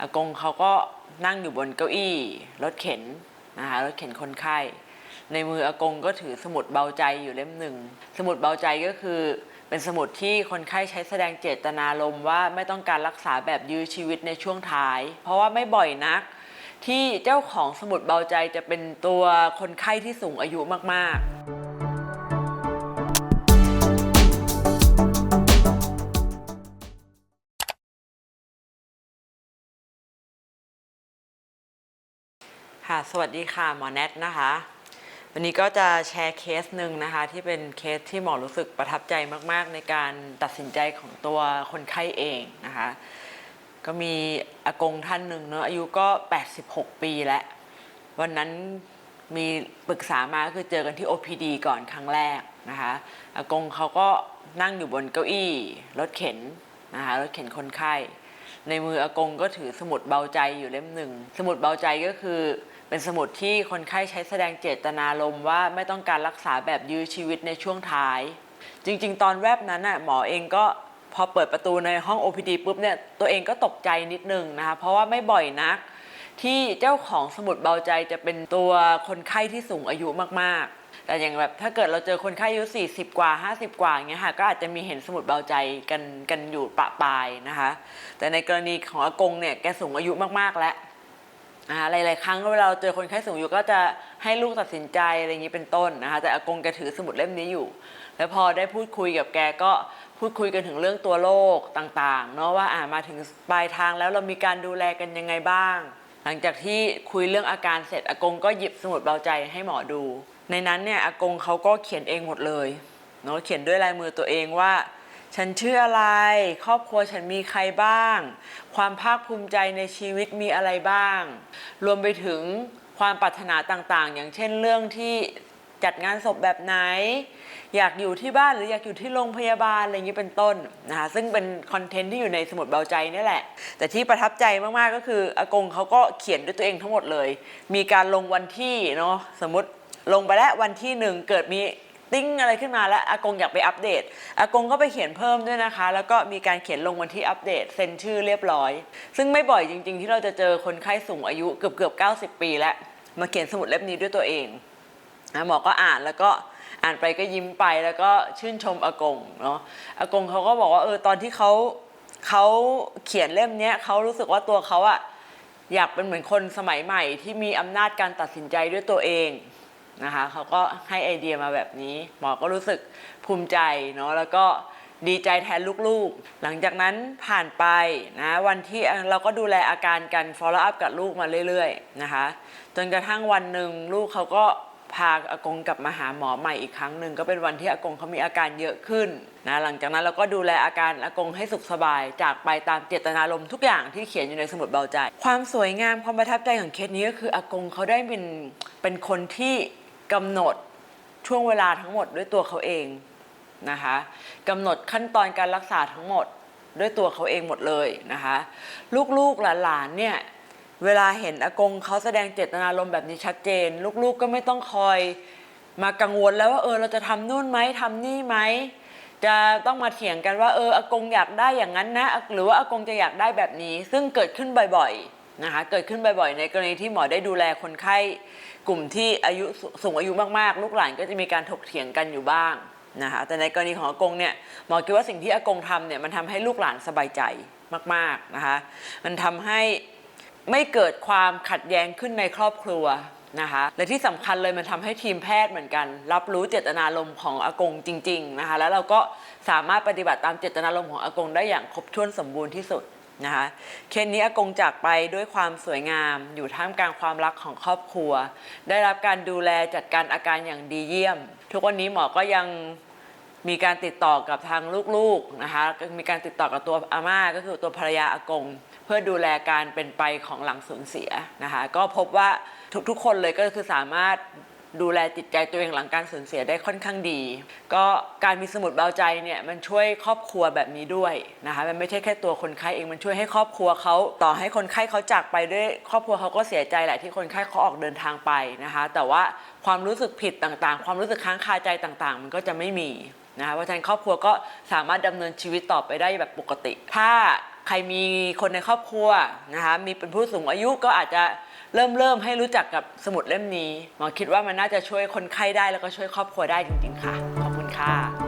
อากงเขาก็นั่งอยู่บนเก้าอี้ รถเข็นนะคะรถเข็นคนไข้ในมืออากงก็ถือสมุดเบาใจอยู่เล่มหนึ่ง สมุดเบาใจก็คือเป็นสมุดที่คนไข้ใช้แสดงเจตนารมณ์ว่าไม่ต้องการรักษาแบบยื้อชีวิตในช่วงท้าย เพราะว่าไม่บ่อยนัก ที่เจ้าของสมุดเบาใจจะเป็นตัวคนไข้ที่สูงอายุมากๆ ค่ะ สวัสดีค่ะ หมอแนทนะคะ วันนี้ก็จะแชร์เคสหนึ่งนะคะ ที่เป็นเคสที่หมอรู้สึกประทับใจมาก ๆ ในการตัดสินใจของตัวคนไข้เองนะคะ ก็มีอากงท่านหนึ่งเนอะอายุก็ 86 ปีแล้ว วันนั้นมีปรึกษามาคือเจอกันที่ OPD ก่อนครั้งแรกนะคะอากงเขาก็นั่งอยู่บนเก้าอี้รถเข็นนะคะรถเข็นคนไข้ ในมืออากงก็ถือสมุดเบาใจอยู่เล่มหนึ่ง สมุดเบาใจก็คือเป็นสมุดที่คนไข้ใช้แสดงเจตนารมณ์ว่าไม่ต้องการรักษาแบบยื้อชีวิตในช่วงท้าย จริง ๆ ตอนแวบนั้นน่ะหมอเองก็พอเปิดประตูในห้อง OPD ปุ๊บเนี่ยตัวเองก็ตกใจนิดนึงนะคะเพราะว่าไม่บ่อยนัก ที่เจ้าของสมุดเบาใจจะเป็นตัวคนไข้ที่สูงอายุมากๆ แต่อย่างแบบถ้าเกิดเราเจอคนไข้อายุ 40 กว่า 50 กว่าอย่างเงี้ยค่ะก็อาจจะมีเห็นสมุดเบาใจกันกันอยู่ปะปายนะคะ แต่ในกรณีของอากงเนี่ยแกสูงอายุมากๆแล้วนะคะหลายๆครั้งเวลาเราเจอคนไข้สูงอายุก็จะให้ลูกตัดสินใจอะไรอย่างนี้เป็นต้นนะคะแต่อากงแกถือสมุดเล่มนี้อยู่ แล้วพอได้พูดคุยกับแกก็พูดคุยกันถึงเรื่องตัวโรคต่างๆเนาะว่าอ่ามาถึงปลายทางแล้วเรามีการดูแลกันยังไงบ้าง ลังจากที่คุยเรื่องอาการเสร็จอากงก็หยิบสมุดเบาใจให้หมอดู ในนั้นเนี่ยอากงเขาก็เขียนเองหมดเลยเนาะเขียนด้วยลายมือตัวเองว่า ฉันชื่ออะไร ครอบครัวฉันมีใครบ้าง ความภาคภูมิใจในชีวิตมีอะไรบ้าง รวมไปถึงความปรารถนาต่างๆ อย่างเช่นเรื่องที่ จัดงานศพแบบไหน อยากอยู่ที่บ้านหรืออยากอยู่ที่โรงพยาบาลอะไรอย่างนี้เป็นต้นนะคะซึ่งเป็นคอนเทนต์ที่อยู่ในสมุดเบาใจนี่แหละ แต่ที่ประทับใจมาก ๆ ก็คืออากงเขาก็เขียนด้วยตัวเองทั้งหมดเลย มีการลงวันที่เนาะสมมติลงไปแล้ววันที่หนึ่งเกิดมีติ้งอะไรขึ้นมาแล้วอากงอยากไปอัปเดตอากงก็ไปเขียนเพิ่มด้วยนะคะ แล้วก็มีการเขียนลงวันที่อัปเดตเซ็นชื่อเรียบร้อย ซึ่งไม่บ่อยจริง ๆ ที่เราจะเจอคนไข้สูงอายุเกือบเกือบ90 ปีแล้วมาเขียนสมุดเล่มนี้ด้วยตัวเอง นะหมอก็อ่านแล้วก็อ่านไปก็ยิ้มไปแล้วก็ชื่นชมอากงเนาะอากงเขาก็บอกว่าเออตอนที่เขาเขาเขียนเล่มเนี้ยเขารู้สึกว่าตัวเขาอะอยากเป็นเหมือนคนสมัยใหม่ ที่มีอำนาจการตัดสินใจด้วยตัวเองนะคะเขาก็ให้ไอเดียมาแบบนี้ หมอก็รู้สึกภูมิใจเนาะแล้วก็ดีใจแทนลูกๆ หลังจากนั้นผ่านไปนะวันที่เราก็ดูแลอาการกัน follow up กับลูกมาเรื่อยๆนะคะ จนกระทั่งวันหนึ่งลูกเขาก็ พาอากงกลับมาหาหมอใหม่อีกครั้งหนึ่งก็เป็นวันที่อากงเขามีอาการเยอะขึ้นนะหลังจากนั้นเราก็ดูแลอาการอากงให้สุขสบาย จากไปตามเจตนารมณ์ทุกอย่างที่เขียนอยู่ในสมุดเบาใจ ความสวยงามความประทับใจของเคสนี้ก็คืออากงเขาได้เป็นเป็นคนที่กำหนดช่วงเวลาทั้งหมดด้วยตัวเขาเองนะคะกำหนดขั้นตอนการรักษาทั้งหมดด้วยตัวเขาเองหมดเลยนะคะ ลูกๆหลานๆเนี่ย เวลาเห็นอากงเขาแสดงเจตนารมณ์แบบนี้ชัดเจน ลูกๆก็ไม่ต้องคอยมากังวลแล้วว่าเออเราจะทำนู่นไหมทำนี่ไหมจะต้องมาเถียงกันว่าเอออากงอยากได้อย่างนั้นนะ หรือว่าอากงจะอยากได้แบบนี้ ซึ่งเกิดขึ้นบ่อยๆนะคะเกิดขึ้นบ่อยๆ ในกรณีที่หมอได้ดูแลคนไข้กลุ่มที่อายุสูงอายุมากๆ ลูกหลานก็จะมีการถกเถียงกันอยู่บ้างนะคะแต่ในกรณีของอากงเนี่ยหมอคิดว่าสิ่งที่อากงทำเนี่ยมันทำให้ลูกหลานสบายใจมากๆนะคะมันทำให้ ไม่เกิดความขัดแย้งขึ้นในครอบครัวนะคะและที่สำคัญเลยมันทำให้ทีมแพทย์เหมือนกัน รับรู้เจตนารมณ์ของอากงจริงๆนะคะแล้วเราก็สามารถปฏิบัติตามเจตนารมณ์ของอากงได้อย่างครบถ้วนสมบูรณ์ที่สุดนะคะเคสนี้อากงจากไปด้วยความสวยงาม อยู่ท่ามกลางความรักของครอบครัว ได้รับการดูแลจัดการอาการอย่างดีเยี่ยม ทุกวันนี้หมอก็ยัง มีการติดต่อกับทางลูกๆนะคะมีการติดต่อกับตัวอาม่าก็คือตัวภรรยาอากง เพื่อดูแลการเป็นไปของหลังสูญเสียนะคะก็พบว่าทุกๆคนเลยก็คือสามารถดูแลจิตใจตัวเองหลังการสูญเสียได้ค่อนข้างดี ก็การมีสมุดเบาใจเนี่ยมันช่วยครอบครัวแบบนี้ด้วยนะคะมันไม่ใช่แค่ตัวคนไข้เองมันช่วยให้ครอบครัวเขาต่อให้คนไข้เขาจากไปด้วยครอบครัวเขาก็เสียใจแหละที่คนไข้เขาออกเดินทางไปนะคะ แต่ว่าความรู้สึกผิดต่างๆ ความรู้สึกค้างคาใจต่างๆ มันก็จะไม่มี นะคะเพราะฉะนั้นครอบครัวก็สามารถดำเนินชีวิตต่อไปได้แบบปกติ ถ้าใครมีคนในครอบครัวนะคะมีเป็นผู้สูงอายุก็อาจจะเริ่มเริ่มให้รู้จักกับสมุดเล่มนี้หมอคิดว่ามันน่าจะช่วยคนไข้ได้แล้วก็ช่วยครอบครัวได้จริง ๆ ค่ะ ขอบคุณค่ะ